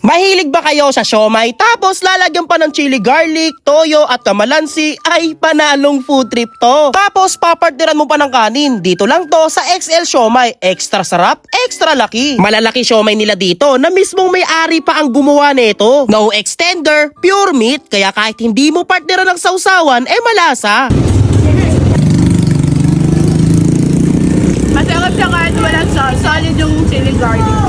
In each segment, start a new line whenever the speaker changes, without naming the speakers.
Mahilig ba kayo sa siomay tapos lalagyan pa ng chili garlic, toyo at kamalansi ay panalong food trip to. Tapos papartiran mo pa ng kanin. Dito lang to sa XL siomay. Extra sarap, extra laki. Malalaki siomay nila dito na mismong may-ari pa ang gumawa nito. No extender, pure meat kaya kahit hindi mo partneran ng sausawan eh malasa.
Masarap siya kahit walang sauce. Solid yung chili garlic.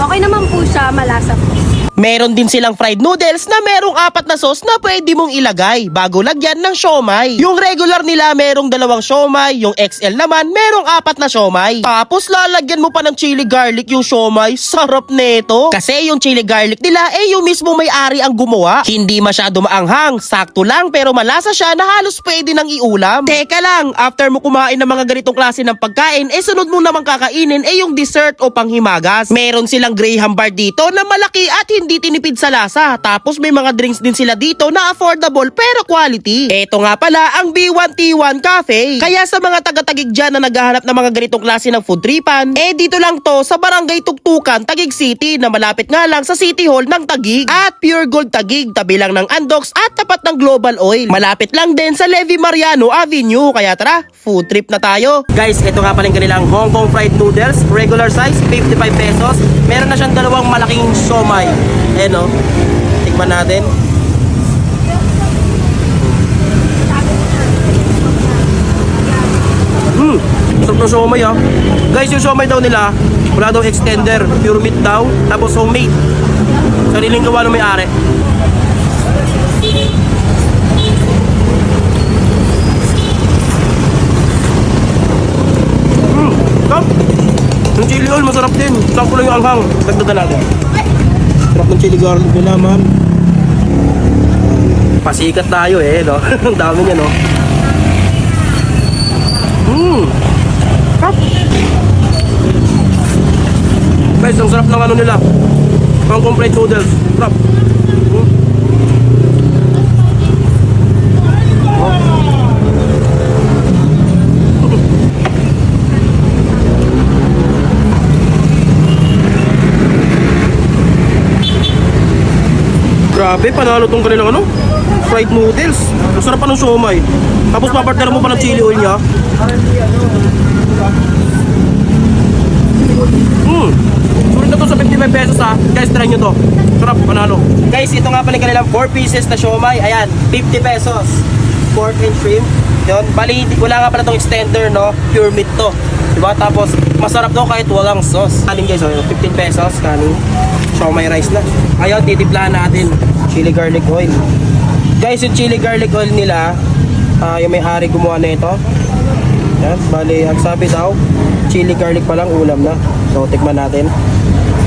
Okay naman po siya, malasa po.
Meron din silang fried noodles na merong apat na sauce na pwede mong ilagay bago lagyan ng siomay. Yung regular nila merong dalawang siomay, yung XL naman merong apat na siomay. Tapos lalagyan mo pa ng chili garlic yung siomay, sarap neto. Kasi yung chili garlic nila eh yung mismo may-ari ang gumawa. Hindi masyado maanghang, sakto lang pero malasa siya na halos pwede nang iulam. Teka lang, after mo kumain ng mga ganitong klase ng pagkain, eh sunod mo namang kakainin eh yung dessert o panghimagas. Meron silang graham bar dito na malaki at hindi tinipid sa lasa. Tapos may mga drinks din sila dito na affordable pero quality. Ito nga pala ang B1T1 Cafe. Kaya sa mga taga-tagig dyan na naghahanap ng mga ganitong klase ng food tripan, eh dito lang to sa Barangay Tuktukan, Tagig City na malapit nga lang sa City Hall ng Tagig. At Pure Gold Tagig, tabi lang ng Andox at tapat ng Global Oil. Malapit lang din sa Levi Mariano Avenue. Kaya tara, food trip na tayo. Guys, ito nga pala yung kanilang Hong Kong fried noodles. Regular size, 55 pesos. Meron na siyang dalawang malaking siomay. Ayan o. Tikman natin. Hmm, sarap ng siomay ah. Guys, yung siomay daw nila, wala daw extender, pure meat daw, tapos homemade. Sariling gawa ng may-ari. Hmm, sarap. Oil, masarap din. Sakto lang yung anghang. Dagdagan natin. Sarap ng chili garlic nila, man. Pasikat tayo eh, no? Ang dami niya, no? Mmm! Sarap! Guys, ang sarap ng ano nila. Pang complete noodles. Sarap. Grabe, panalo tong kanilang ano? Fried noodles. Ang sarap pa ng siomay. Tapos papartner mo pa ng chili oil niya. Hmm. Sulit na to sa 55 pesos ha. Guys, try nyo to. Sarap, panalo. Guys, ito nga pala kanilang 4 pieces na siomay. Ayan, 50 pesos. Pork and shrimp. Yun. Bali, wala nga pala tong extender, no? Pure meat to. Diba? Tapos, masarap to kahit walang sauce. Kanin guys, oh, 15 pesos. Kanin. Siomay rice na. Ngayon, titiplahan natin. Chili garlic oil. Guys, yung chili garlic oil nila, ah, yung may-ari gumawa na ito. Yan, bali, ang sabi daw, chili garlic pa lang ulam na. So, tikman natin.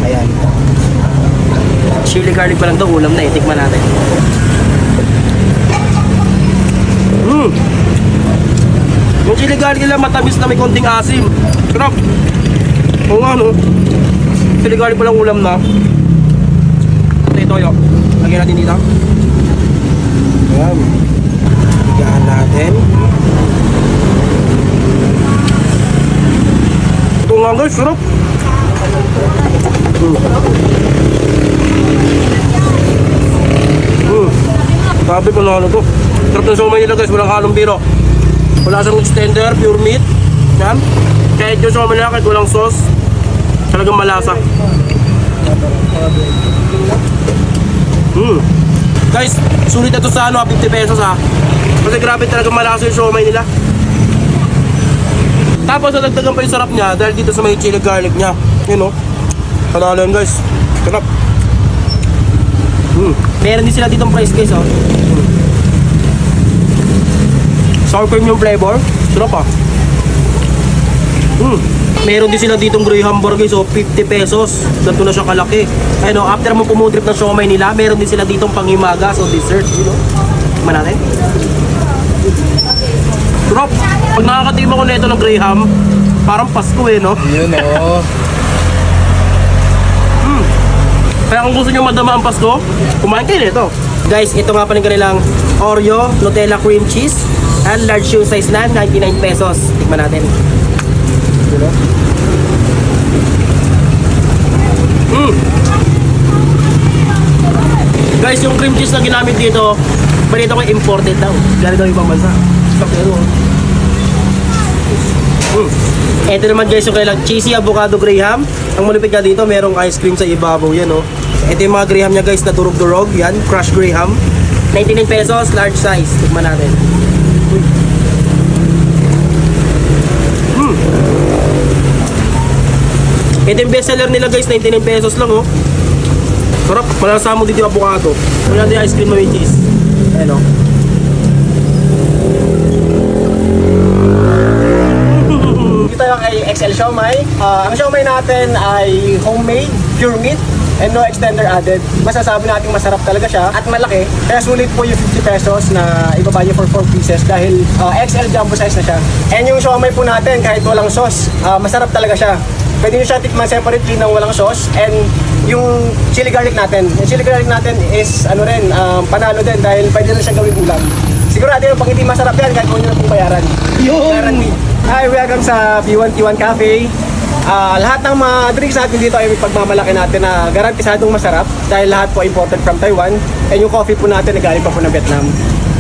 Ayan. Chili garlic pa lang to ulam na eh. Tikman natin. Mmm! Yung chili garlic nila matamis na may konting asim. Sarap! Oo nga. Chili garlic pa lang ulam na. Ito ito yo. Lagyan natin dito. Ayan. Lagyan natin. Ito nga guys, sarap. Mm. Mm. Sabi ko na ano to. Sarap ng somay nila guys, walang halong biro. Wala siyang extender, pure meat. Yan. Kahit yung somay nila, kahit walang sauce, talagang malasa. Mm. Guys, sulit na to sa ano, ah, 50 pesos ha. Kasi grabe talaga malasa yung somay nila. Tapos nadagdagan pa yung sarap niya dahil dito sa may chili garlic niya. Yun o. Panalo yan guys. Sarap. Mm. Meron din sila ditong price guys oh. Mm. Sour cream yung flavor. Sarap ah. Mm. Meron din sila ditong graham bar guys oh. 50 pesos. Ganito na siya kalaki. Ayun oh, after mo pumutrip ng siomay nila, meron din sila ditong panghimagas o dessert. You know? Tikman natin. Sarap. Pag nakakatima ko nito ng graham, parang Pasko eh no?
Yun o.
Kaya kung gusto nyo madama ang Pasko, kumain kayo nito. Guys, ito nga pa rin kanilang Oreo, Nutella cream cheese, and large yung size na, 99 pesos. Tikman natin know? Mm. Guys, yung cream cheese na ginamit dito, balita ko imported daw. Galing daw ibang bansa. Pero. Mm. Ito naman guys yung kailang cheesy avocado graham. Ang malupit ka dito, merong ice cream sa ibabaw yan oh. Ito yung mga graham niya guys na durog-durog. Yan, crushed graham. 99 pesos, large size. Tignan natin. Uy. Ito yung bestseller nila guys, 99 pesos lang oh. Sarap, malasa mo dito yung avocado. Wala din ice cream na may cheese. Ayan oh.
Dito tayo kay XL Siomay. Ah, ang siomay natin ay homemade, pure meat, and no extender added. Masasabi natin masarap talaga siya at malaki. Kaya sulit po yung 50 pesos na ibaba niyo for 4 pieces dahil ah, XL jumbo size na siya. And yung siomay po natin kahit walang sauce, ah, masarap talaga siya. Pwede nyo siya tikman separately ng walang sauce and yung chili garlic natin. Yung chili garlic natin is ano rin, um, panalo din dahil pwede rin siya gawing ulam. Sigurado yung pag hindi masarap yan, kahit kung nyo na pong bayaran. Guarantee. Hi, welcome sa B1T1 Cafe. Ah, lahat ng mga drinks natin dito ay pagmamalaki natin na garantisadong masarap dahil lahat po imported from Taiwan and yung coffee po natin ay galing pa po ng Vietnam.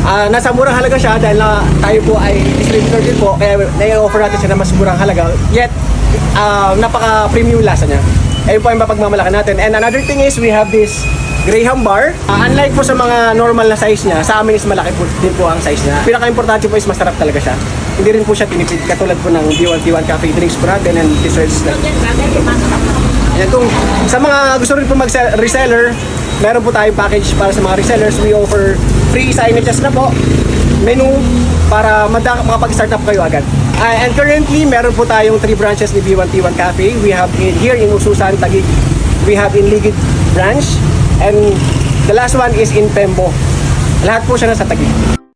Ah, nasa murang halaga siya dahil na tayo po ay distributor din po kaya nai-offer natin siya na mas murang halaga yet ah, napaka-premium lasa niya. Ayun po ang mapagmamalaki natin. And another thing is we have this Graham bar. Ah, unlike po sa mga normal na size niya, sa amin is malaki po din po ang size niya. Pinaka-importante po is masarap talaga siya. Hindi rin po siya tinipid katulad po ng B1T1 Cafe drinks po and desserts na. Yan kung sa mga gusto rin po mag-reseller, meron po tayong package para sa mga resellers. We offer free signages na po, menu para makapag-start up kayo agad. Ah, and currently, meron po tayong three branches ni B1T1 Cafe. We have in, here in Ususan, Taguig. We have in Ligid branch. And the last one is in Pembo. Lahat po siya nasa Taguig.